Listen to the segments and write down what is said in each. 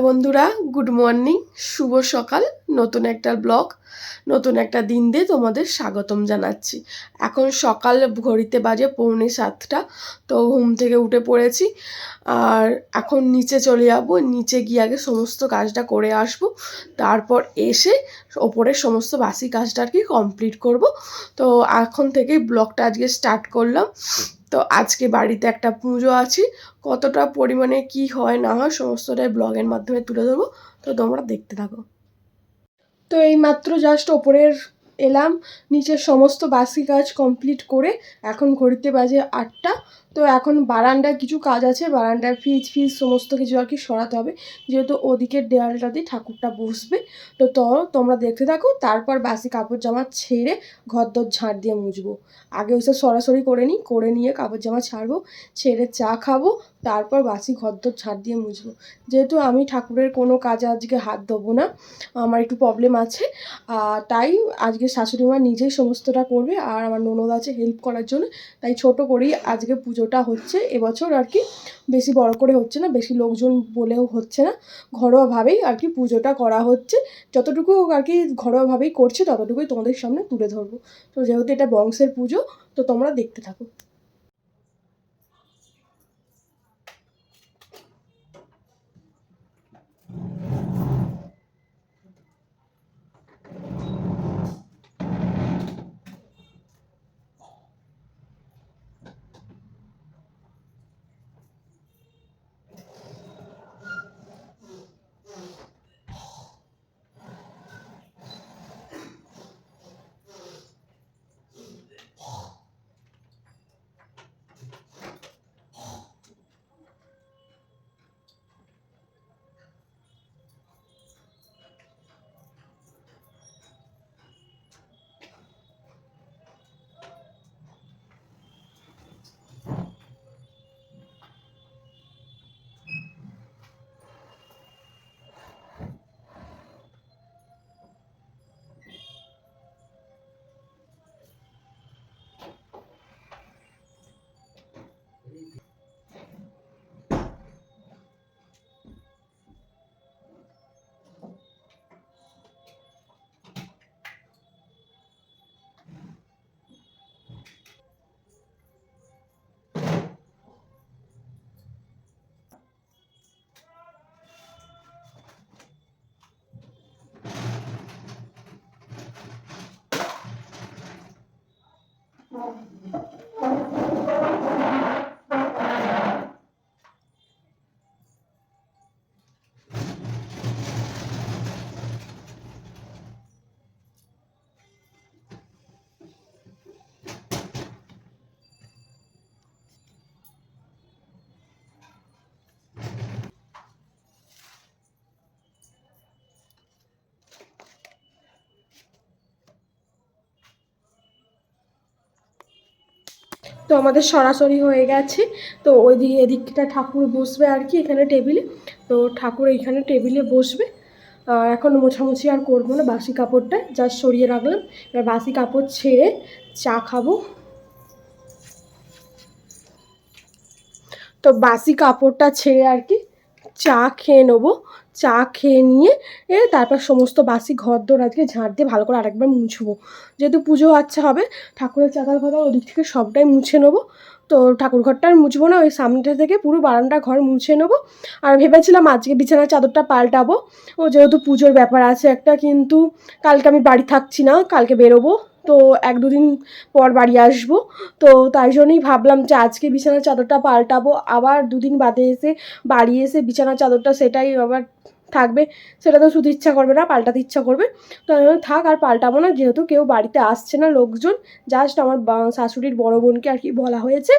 Hello বন্ধুরা, good morning, শুভ সকাল, নতুন একটা ব্লগ, নতুন একটা দিন দিয়ে তোমাদের স্বাগতম জানাচ্ছি। এখন সকাল ঘড়িতে বাজে পৌনে সাতটা, তো ঘুম থেকে উঠে পড়েছি। আর এখন নিচে চলে যাব, নিচে গিয়ে আগে সমস্ত কাজটা করে আসব, তারপর এসে ওপরের সমস্ত বাসি কাজটা আর কি কমপ্লিট করব। তো এখন থেকেই ব্লগটা আজকে স্টার্ট করলাম। তো আজকে বাড়িতে একটা পুজো আছে, কতটা পরিমাণে কি হয় না হয় সমস্তটাই ব্লগের মাধ্যমে তুলে ধরবো। তো তোমরা দেখতে থাকো। তো এই মাত্র জাস্ট ওপরের এলাম, নিচের সমস্ত বাসি কাজ কমপ্লিট করে এখন ঘড়িতে বাজে আটটা। তো এখন বারান্দায় কিছু কাজ আছে, বারান্দার ফ্রিজ ফ্রিজ সমস্ত কিছু আর কি সরাতে হবে। যেহেতু ওদিকের দেয়ালটাতেই ঠাকুরটা বসবে। তো তো তোমরা দেখতে থাকো, তারপর বাসি কাপড় জামা ছেড়ে ঘর দর ঝাঁট দিয়ে মুছবো। আগে ওইসব সরাসরি করে নিই, করে নিয়ে কাপড় জামা ছাড়বো, ছেড়ে চা খাব, তারপর বাসি ঘর দর ঝাঁট দিয়ে মুছবো। যেহেতু আমি ঠাকুরের কোনো কাজে আজকে হাত দেবো না, আমার একটু প্রবলেম আছে। তাই আজকে শাশুড়ি মা নিজেই সমস্তটা করবে, আর আমার ননদ আছে হেল্প করার জন্য, তাই ছোট করেই আজকে পুজোটা হচ্ছে এবছর আর কি বেশি বড় করে হচ্ছে না, বেশি লোকজন বলেও হচ্ছে না, ঘরোয়াভাবেই আর কি পুজোটা করা হচ্ছে। যতটুকু আর কি ঘরোয়াভাবেই করছে, ততটুকুই তোমাদের সামনে তুলে ধরবো। তো যেহেতু এটা বংশের পুজো, তো তোমরা দেখতে থাকো। তো আমাদের সরাসরি হয়ে গেছে। তো ওই দিকে এদিকটা ঠাকুর বসবে আর কি এখানে টেবিলে তো ঠাকুর এইখানে টেবিলে বসবে। এখন মোছামুছি আর করব না বাসি কাপড়টা। জাস্ট সরিয়ে রাখলাম। এবার বাসি কাপড় ছেড়ে চা খাব। তো বাসি কাপড়টা ছেড়ে আর কি চা খেয়ে নেব। চা খেয়ে নিয়ে, এ তারপর সমস্ত বাসি ঘর দোর আজকে ঝাঁট দিয়ে ভালো করে আরেকবার মুছবো। যেহেতু পুজো আচ্ছা হবে, ঠাকুরের চাতাল ফাতাল ওদিক থেকে সবটাই মুছে নেব। তো ঠাকুর ঘরটা আর মুছবো না, ওই সামনেটা থেকে পুরো বারান্দা ঘর মুছে নেব। আর ভেবেছিলাম আজকে বিছানার চাদরটা পাল্টাবো। ও যেহেতু পুজোর ব্যাপার আছে একটা, কিন্তু কালকে আমি বাড়ি থাকছি না, কালকে বেরোবো। তো এক দুদিন পর বাড়ি আসব। তো তাই জন্যই ভাবলাম যে আজকে বিছানার চাদরটা পাল্টাবো। আবার দুদিন বাদে এসে বাড়ি এসে বিছানার চাদরটা সেটাই আবার থাকবে। সেটা তো শুধু ইচ্ছা করবে না, পাল্টাতে ইচ্ছা করবে। তো থাক, আর পাল্টাবো না। যেহেতু কেউ বাড়িতে আসছে না লোকজন জাস্ট আমার শাশুড়ির বড় বোনকে আর কি বলা হয়েছে।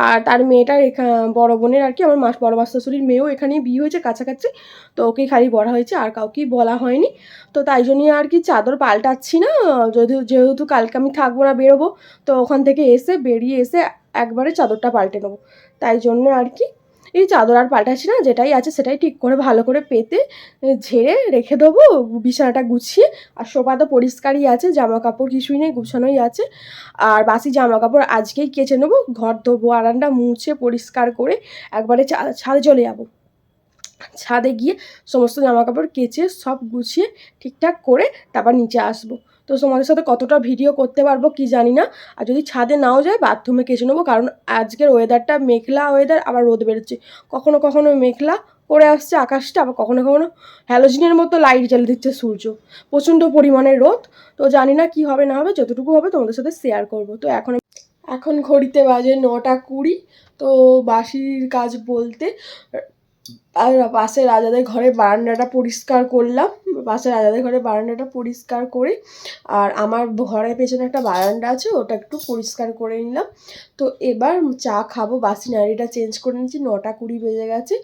আর তার মেয়েটার এখানে বড় বোনের আর কি, আমার মাস বড় মাস শাশুড়ির মেয়েও এখানেই বিয়ে হয়েছে কাছাকাছি, তো ওকেই খালি বলা হয়েছে, আর কাউকেই বলা হয়নি। তো তাই জন্যই আর কি চাদর পাল্টাচ্ছি না যদি যেহেতু কালকে আমি থাকব না বেরোবো, তো ওখান থেকে এসে, বেরিয়ে এসে একবারে চাদরটা পাল্টে নেব। তাই জন্য আর কি এই চাদর আর পাল্টাচ্ছি না, যেটাই আছে সেটাই ঠিক করে ভালো করে পেতে ঝেড়ে রেখে দেবো, বিছানাটা গুছিয়ে। আর সোফা তো পরিষ্কারই আছে জামা কাপড় কিছুই নেই, গুছানোই আছে। আর বাসি জামা কাপড় আজকেই কেচে নেব, ঘর ধোবো আরান্ডা মুছে পরিষ্কার করে একবারে ছাদে চলে যাব। ছাদে গিয়ে সমস্ত জামা কাপড় কেচে সব গুছিয়ে ঠিকঠাক করে তারপর নিচে আসব। তো তোমাদের সাথে কতটা ভিডিও করতে পারব কি জানি না। আর যদি ছাদে নাও যায় বাথরুমে কেচে নেব, কারণ আজকের ওয়েদারটা মেঘলা ওয়েদার আবার রোদ বেরোচ্ছে। কখনো কখনো মেঘলা করে আসছে আকাশটা, আবার কখনো কখনো হ্যালোজিনের মতো লাইট জ্বালিয়ে দিচ্ছে সূর্য। প্রচণ্ড পরিমাণে রোদ। তো জানি না কি হবে, না হবে, যতটুকু হবে তোমাদের সাথে শেয়ার করব। তো এখন এখন ঘড়িতে বাজে নটা কুড়ি। তো বাসির কাজ বলতে আর পাশে রাজাদের ঘরে বারান্দাটা পরিষ্কার করলাম। পাশে রাজাদের ঘরে বারান্দাটা পরিষ্কার করে আর আমার ঘরের পেছনে একটা বারান্দা আছে, ওটা একটু পরিষ্কার করে নিলাম। তো এবার চা খাব, বাসি নাড়িটা চেঞ্জ করে নিচ্ছি, নটা কুড়ি বেজে গেছে।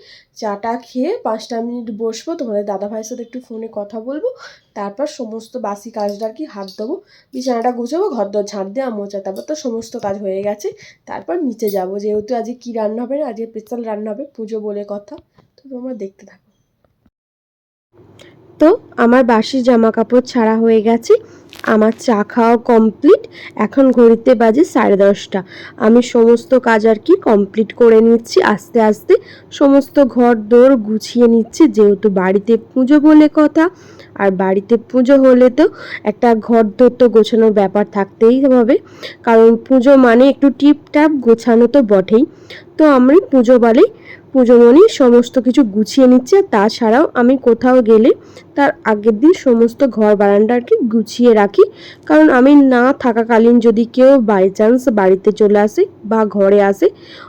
চাটা খেয়ে পাঁচটা মিনিট বসবো, তোমাদের দাদা ভাইয়ের সাথে একটু ফোনে কথা বলব। তারপর সমস্ত বাসি কাজটা কি হাত দেবো বিছানাটা গুছাবো ঘর দর ঝাঁট দিয়ে মোচা তারপর তো সমস্ত কাজ হয়ে গেছে। তারপর নিচে যাব, যেহেতু আজকে কী রান্না হবে না, আজকে স্পেশাল রান্না হবে, পুজো বলে কথা। তো তোমরা দেখতে থাকো। তো আমার বাসি জামা কাপড় ছাড়া হয়ে গেছে। আমার চা খাওয়া কমপ্লিট এখন ঘড়িতে বাজে সাড়ে দশটা। আমি সমস্ত কাজ আর কি কমপ্লিট করে নিচ্ছি আস্তে আস্তে। সমস্ত ঘর দোর গুছিয়ে নিচ্ছি, যেহেতু বাড়িতে পুজো বলে কথা। আর বাড়িতে পুজো হলে তো একটা ঘর দোর তো গোছানোর ব্যাপার থাকতেই হবে। কারণ পুজো মানে একটু টিপটাপ গোছানো তো বটেই। তো আমি পুজো বলেই পুজোমণি সমস্ত কিছু গুছিয়ে নিচ্ছে। তাছাড়াও আমি কোথাও গেলে তার আগের দিন সমস্ত ঘর বারান্দা আর কি গুছিয়ে রাখি। কারণ আমি না থাকাকালীন যদি কেউ বাই চান্স বাড়িতে চলে আসে বা ঘরে আসে,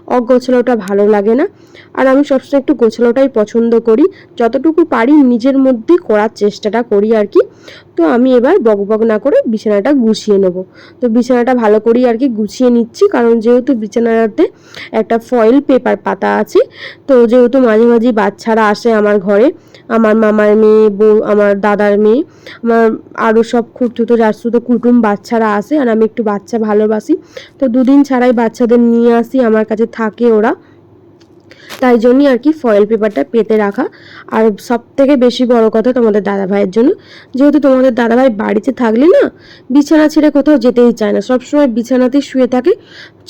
অগোছালোটা ভালো লাগে না। আর আমি সবসময় একটু গোছালোটাই পছন্দ করি। যতটুকু পারি নিজের মধ্যে করার চেষ্টাটা করি আর কি। তো আমি এবার বকবক না করে বিছানাটা গুছিয়ে নেব। তো বিছানাটা ভালো করেই আর কি গুছিয়ে নিচ্ছি। কারণ যেহেতু বিছানাতে একটা ফয়েল পেপার পাতা আছে তো যেহেতু মাঝে মাঝে বাচ্চারা আসে আমার ঘরে, আমার মামার মেয়ে, বউ, আমার দাদার মেয়ে, আমার আরও সব খুঁড়তুতো তো কুটুম বাচ্চারা আসে আর আমি একটু বাচ্চা ভালোবাসি। তো দুদিন ছাড়াই বাচ্চাদের নিয়ে আসি, আমার কাছে থাকে ওরা। তাই জন্যই আর কি ফয়েল পেপারটা পেতে রাখা। আর সব থেকে বেশি বড় কথা তোমাদের দাদা ভাইয়ের জন্য, যেহেতু তোমাদের দাদা ভাই বাড়িতে থাকলে না, বিছানা ছেড়ে কোথাও যেতেই চায় না। সবসময় বিছানাতেই শুয়ে থাকে।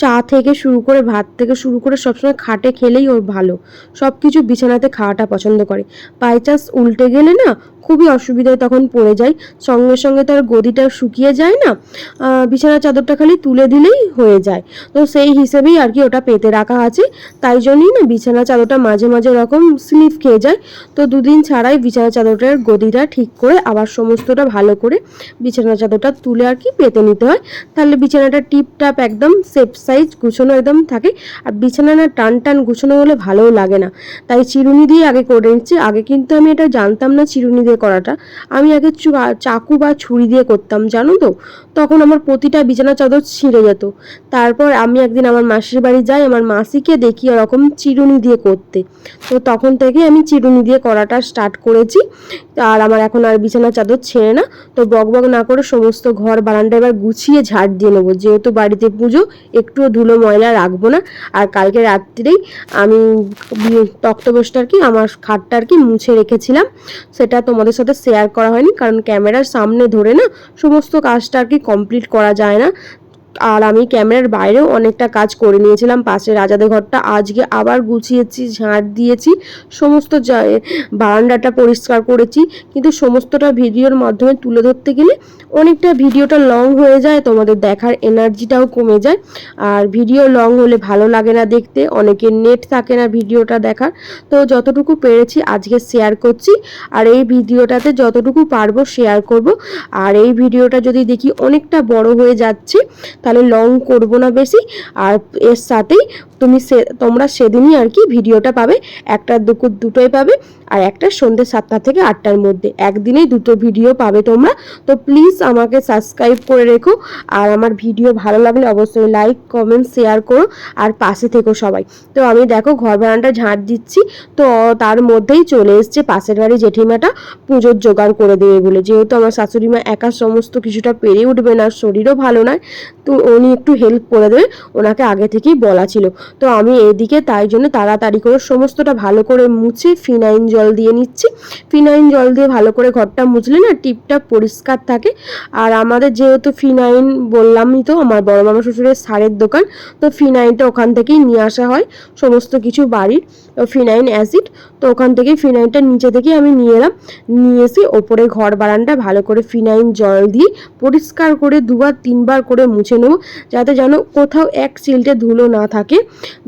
চা থেকে শুরু করে ভাত থেকে শুরু করে সবসময় খাটে খেলেই ওর ভালো। সব কিছু বিছানাতে খাওয়াটা পছন্দ করে। বাই চান্স উল্টে গেলে না, খুবই অসুবিধায় তখন পড়ে যায়। সঙ্গে সঙ্গে তার গদিটা শুকিয়ে যায় না। বিছানার চাদরটা খালি তুলে দিলেই হয়ে যায়। তো সেই হিসেবেই আর কি ওটা পেতে রাখা আছে। তাই জন্যই না বিছানা চাদরটা মাঝে মাঝে ওরকম স্লিপ খেয়ে যায়। তো দুদিন ছাড়াই বিছানা চাদরটার গদিটা ঠিক করে আবার সমস্তটা ভালো করে বিছানা চাদরটা তুলে আর কি পেতে নিতে হয়। তাহলে বিছানাটা টিপটাপ একদম সেফ সাইজ গুছানো একদম থাকে। আর বিছানা না টান টান গুছানো হলে ভালোও লাগে না। তাই চিরুনি দিয়ে আগে করে নিচ্ছি। আগে কিন্তু আমি এটা জানতাম না চিরুনি দিয়ে করাটা। আমি আগে চাকু বা ছুরি দিয়ে করতাম, জানো তো? তখন আমার প্রতিটা বিছানা চাদর ছিঁড়ে যেত। তারপর আমি একদিন আমার মাসির বাড়ি যাই, আমার মাসিকে দেখি ওরকম চিরুনি দিয়ে করতে। তো তখন থেকে আমি চিরুনি দিয়ে করাটা স্টার্ট করেছি। আর আমার এখন আর বিছানা চাদর ছেড়ে না। তো বক বক না করে সমস্ত ঘর বারান্দা এবার গুছিয়ে ঝাড় দিয়ে নেব। যেহেতু বাড়িতে পুজো, একটুও ধুলো ময়লা রাখব না। আর কালকে রাত্রিরেই আমি তক্তবোসটা আর কি, আমার খাটটা আর কি মুছে রেখেছিলাম। সেটা তোমাদের সাথে শেয়ার করা হয়নি। কারণ ক্যামেরার সামনে ধরে না, সমস্ত কাজটা আর কি কমপ্লিট করা যায় না। আর আমি ক্যামেরার বাইরেও অনেকটা কাজ করে নিয়েছিলাম। পাশে রাজাদের ঘরটা আজকে আবার গুছিয়েছি, ঝাঁট দিয়েছি, সমস্ত বারান্দাটা পরিষ্কার করেছি। কিন্তু সমস্তটা ভিডিওর মাধ্যমে তুলে ধরতে গেলে অনেকটা ভিডিওটা লং হয়ে যায়, তোমাদের দেখার এনার্জিটাও কমে যায়। আর ভিডিও লং হলে ভালো লাগে না দেখতে অনেকের নেট থাকে না ভিডিওটা দেখার। তো যতটুকু পেরেছি আজকে শেয়ার করছি, আর এই ভিডিওটাতে যতটুকু পারব শেয়ার করব। আর এই ভিডিওটা যদি দেখি অনেকটা বড় হয়ে যাচ্ছে তাহলে লং করব না বেশি। আর এর সাথেই তুমি সে, তোমরা সেদিনই আর কি ভিডিওটা পাবে। একটা দুপুর দুটোই পাবে আর একটা সন্ধ্যে সাতটা থেকে আটটার মধ্যে। একদিনেই দুটো ভিডিও পাবে তোমরা। তো প্লিজ আমাকে সাবস্ক্রাইব করে রেখো। আর আমার ভিডিও ভালো লাগলে অবশ্যই লাইক কমেন্ট শেয়ার করো। আর পাশে থেকো সবাই। তো আমি দেখো ঘর বারানটা ঝাঁট দিচ্ছি। তো তার মধ্যেই চলে এসছে পাশের বাড়ি জেঠিমাটা। পুজোর জোগাড় করে দেবে বলে। যেহেতু আমার শাশুড়ি মা একা সমস্ত কিছুটা পেরে উঠবে না, শরীরও ভালো নয়। তো তো উনি একটু হেল্প করে দেবে ওনাকে আগে থেকেই বলা ছিল। তো আমি এদিকে তাই জন্য তাড়াতাড়ি করে সমস্তটা ভালো করে মুছে ফিনাইন জল দিয়ে নিচ্ছি। ফিনাইন জল দিয়ে ভালো করে ঘরটা মুছলে না টিপটা পরিষ্কার থাকে। আর আমাদের যেহেতু ফিনাইন বললামই তো, আমার বড় মামা শ্বশুরের সারের দোকান, তো ফিনাইনটা ওখান থেকেই নিয়ে আসা হয়, সমস্ত কিছু বাড়ির ফিনাইন অ্যাসিড তো ওখান থেকে ফিনাইনটা নিচে থেকে আমি নিয়ে এলাম। নিয়ে এসে ওপরে ঘর বারান্দা ভালো করে ফিনাইন জল দিয়ে পরিষ্কার করে দুবার, তিনবার করে মুছে নেব যাতে যেন কোথাও এক চিলটে ধুলো না থাকে।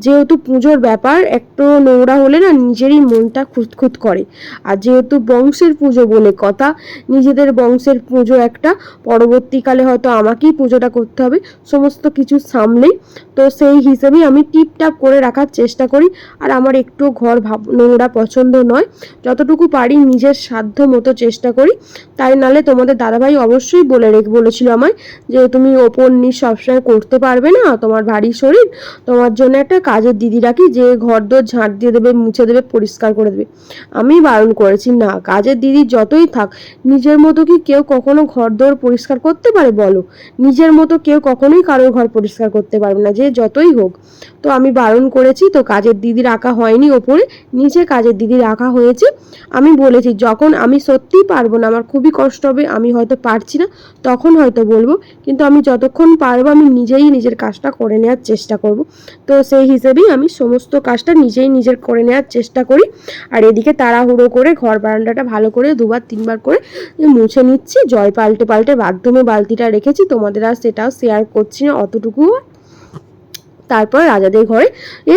যেহেতু পুজোর ব্যাপার, একটু নোংরা হলে না নিজেরই মনটা খুঁতখুত করে। আর যেহেতু বংশের পুজো বলে কথা, নিজেদের বংশের পুজো একটা, পরবর্তীকালে হয়তো আমাকেই পুজোটা করতে হবে, সমস্ত কিছু সামলেই তো সেই হিসেবেই আমি টিপটাপ করে রাখার চেষ্টা করি, আর আমার একটু ঘর ভাব, নোংরা পছন্দ নয়। যতটুকু পারি নিজের সাধ্য মতো চেষ্টা করি। তাই নালে তোমাদের দাদাভাই অবশ্যই বলে রেখে, বলেছিল আমায় যে তুমি ওপর নিচ সবসময় করতে পারবে না তোমার ভারী শরীর, তোমার জন্য একটা কাজের দিদি রাখি যে ঘর দোর ঝাঁট দিয়ে দেবে, মুছে দেবে, পরিষ্কার করে দেবে। আমি বারণ করেছি, না, কাজের দিদি যতই থাক, নিজের মতো কি কেউ কখনো ঘর দোর পরিষ্কার করতে পারে বলো? নিজের মতো কেউ কখনোই কারোর ঘর পরিষ্কার করতে পারবে না, যে যতই হোক। তো আমি বারণ করেছি, তো কাজের দিদি রাখা হয়নি ওপরে, নিচে কাজের দিদি রাখা হয়েছে। আমি বলেছি, যখন আমি সত্যিই পারব না, আমার খুবই কষ্ট হবে, আমি হয়তো পারছি না, তখন হয়তো বলব, কিন্তু আমি যতক্ষণ পারব আমি নিজেই নিজের কাজটা করে নেওয়ার চেষ্টা করব। তো সেই হিসেবেই আমি সমস্ত কাজটা নিজেই নিজের করে নেওয়ার চেষ্টা করি। আর এদিকে তাড়াহুড়ো করে ঘর বারান্দাটা ভালো করে দুবার তিনবার করে মুছে নিচ্ছি। জল পাল্টে পাল্টে বাথরুমে বালতিটা রেখেছি। তোমাদের আর সেটাও শেয়ার করছি না অতটুকু তারপর রাজাদের ঘরে এ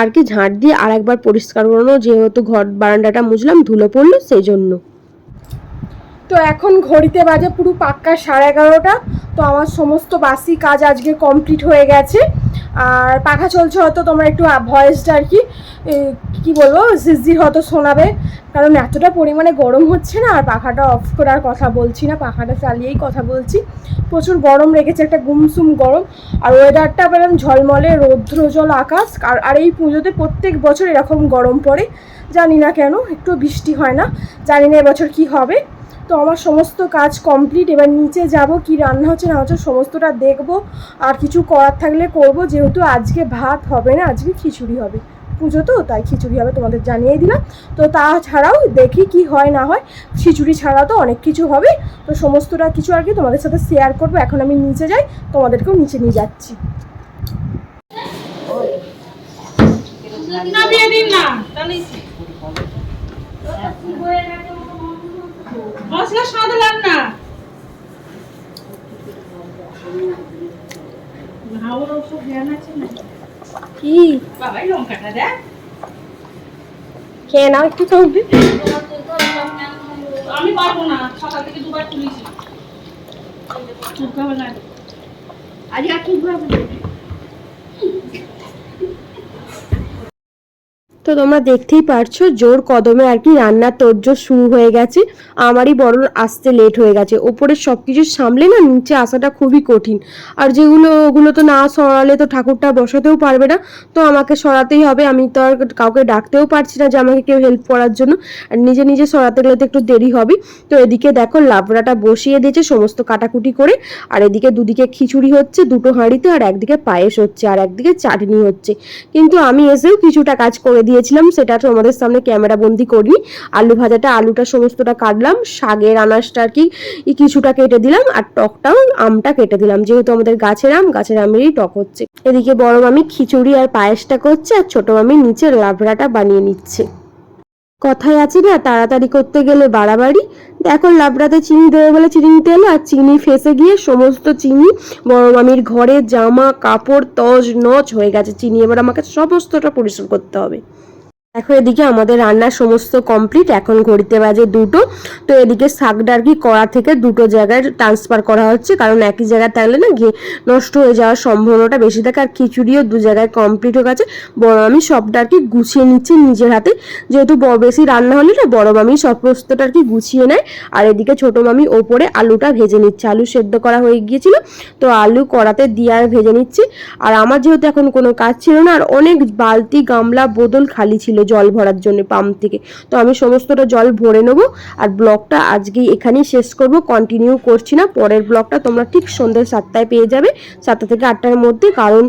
আর কি ঝাঁট দিয়ে আর একবার পরিষ্কার করানো, যেহেতু ঘর বারান্দাটা মুছলাম, ধুলো পড়ল সেই জন্য তো এখন ঘড়িতে বাজে পুরো পাক্কা সাড়ে এগারোটা। তো আমার সমস্ত বাসি কাজ আজকে কমপ্লিট হয়ে গেছে। আর পাখা চলছে হয়তো তোমরা একটু ভয়েসটা আর কি। কি বলব? ঝিরঝির হয়তো শোনাবে। কারণ এতটা পরিমাণে গরম হচ্ছে না, আর পাখাটা অফ করার কথা বলছি না। পাখাটা চালিয়েই কথা বলছি। প্রচুর গরম রেখেছে একটা গুমসুম গরম। আর ওয়েদারটা পেলাম ঝলমলে রৌদ্র, জল, আকাশ। আর আর এই পুজোতে প্রত্যেক বছর এরকম গরম পড়ে। জানি না কেন একটু বৃষ্টি হয় না। জানি না এবছর কি হবে। তো আমার সমস্ত কাজ কমপ্লিট এবার নিচে যাব কি রান্না হচ্ছে না হচ্ছে সমস্তটা দেখব আর কিছু করার থাকলে করব যেহেতু আজকে ভাত হবে না আজকে খিচুড়ি হবে। পুজো তো তাই খিচুড়ি হবে তোমাদের জানিয়ে দিলাম। তো তাছাড়াও দেখি কি হয় না হয় খিচুড়ি ছাড়া তো অনেক কিছু হবে তো সমস্তটা কিছু আর কি তোমাদের সাথে শেয়ার করব। এখন আমি নিচে যাই তোমাদেরকেও নিচে নিয়ে যাচ্ছি। নামিয়ে দিন না মশলা সাদলাম না। কি? বাবাই লঙ্কাটা দেখ। খেয়ে নাও একটু খাবে আমি পারব না সকাল থেকে দুবার তুলেছি। আজ আর চুপকা তো তোমরা দেখতেই পারছ, জোর কদমে আর কি রান্নার তোরজোর শুরু হয়ে গেছে। আমারই বড় আসতে লেট হয়ে গেছে। ওপরে সব কিছু সামলে না, নিচে আসাটা খুবই কঠিন। আর যেগুলো, ওগুলো তো না সরালে তো ঠাকুরটা বসাতেও পারবে না। তো আমাকে সরাতেই হবে। আমি তো আর কাউকে ডাকতেও পারছি না যে আমাকে কেউ হেল্প করার জন্য। আর নিজে নিজে সরাতে গেলে তো একটু দেরি হবে তো এদিকে দেখো লাবড়াটা বসিয়ে দিয়েছে সমস্ত কাটাকুটি করে। আর এদিকে দুদিকে খিচুড়ি হচ্ছে, দুটো হাঁড়িতে, আর একদিকে পায়েস হচ্ছে, আর একদিকে চাটনি হচ্ছে। কিন্তু আমি এসেও কিছুটা কাজ করে দিয়েছিলাম, সেটা তোমাদের সামনে ক্যামেরা বন্দি করি আলু ভাজাটা, আলুটা সমস্তটা কাটলাম শাগের আনাজটা আর কি কিছুটা কেটে দিলাম, আর টকটাও আমটা কেটে দিলাম। যেহেতু আমাদের গাছের আম, গাছের আমেরই টক হচ্ছে। এদিকে বড় মামি খিচুড়ি আর পায়েসটা করছে, আর ছোট মামি নিচে লাভড়াটা বানিয়ে নিচ্ছে। কথায় আছে না, তাড়াতাড়ি করতে গেলে বাড়াবাড়ি। দেখো, লাবড়াতে চিনি দেবে বলে চিনি নিতে এলো আর চিনি ফেসে গিয়ে সমস্ত চিনি বড় মামির ঘরে জামা, কাপড়, তজ, নচ হয়ে গেছে। চিনি এবার আমাকে সমস্তটা পরিশ্রম করতে হবে। দেখো, এদিকে আমাদের রান্নার সমস্ত কমপ্লিট এখন ঘড়িতে বাজে দুটো। তো এদিকে শাকটা কি কড়া থেকে দুটো জায়গায় ট্রান্সফার করা হচ্ছে, কারণ একই জায়গায় থাকলে না ঘি নষ্ট হয়ে যাওয়ার সম্ভাবনাটা বেশি থাকে, আর খিচুড়িও দু জায়গায় কমপ্লিট হয়ে গেছে। বড় আমি সবটা আর কি গুছিয়ে নিচ্ছি নিজের হাতে। যেহেতু বেশি রান্না হলে না, বড় মামি সমস্তটা আর কি গুছিয়ে নেয়, আর এদিকে ছোট মামি ওপরে আলুটা ভেজে নিচ্ছে। আলু সেদ্ধ করা হয়ে গিয়েছিল, তো আলু কড়াতে দিয়ে আর ভেজে নিচ্ছি। আর আমার যেহেতু এখন কোনো কাজ ছিল না, আর অনেক বালতি, গামলা, বোতল খালি ছিল জল ভরার জন্য পাম্প থেকে। তো আমি সমস্তটা জল ভরে নেব আর ব্লগটা আজকেই এখানেই শেষ করব কন্টিনিউ করছি না। পরের ব্লগটা তোমরা ঠিক সন্ধ্যে সাতটায় পেয়ে যাবে, সাতটা থেকে আটটার মধ্যে। কারণ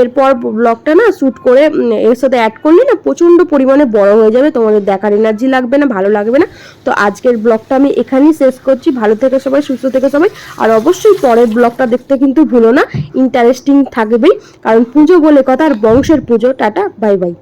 এরপর ব্লগটা না শ্যুট করে এর সাথে অ্যাড করলে না প্রচণ্ড পরিমাণে বড় হয়ে যাবে। তোমাদের দেখার এনার্জি লাগবে না, ভালো লাগবে না। তো আজকের ব্লগটা আমি এখানেই শেষ করছি। ভালো থেকে সবাই, সুস্থ থেকে সবাই। আর অবশ্যই পরের ব্লগটা দেখতে কিন্তু ভুলো না। ইন্টারেস্টিং থাকবেই। কারণ পুজো বলে কথা আর বংশের পুজো। Tata bye bye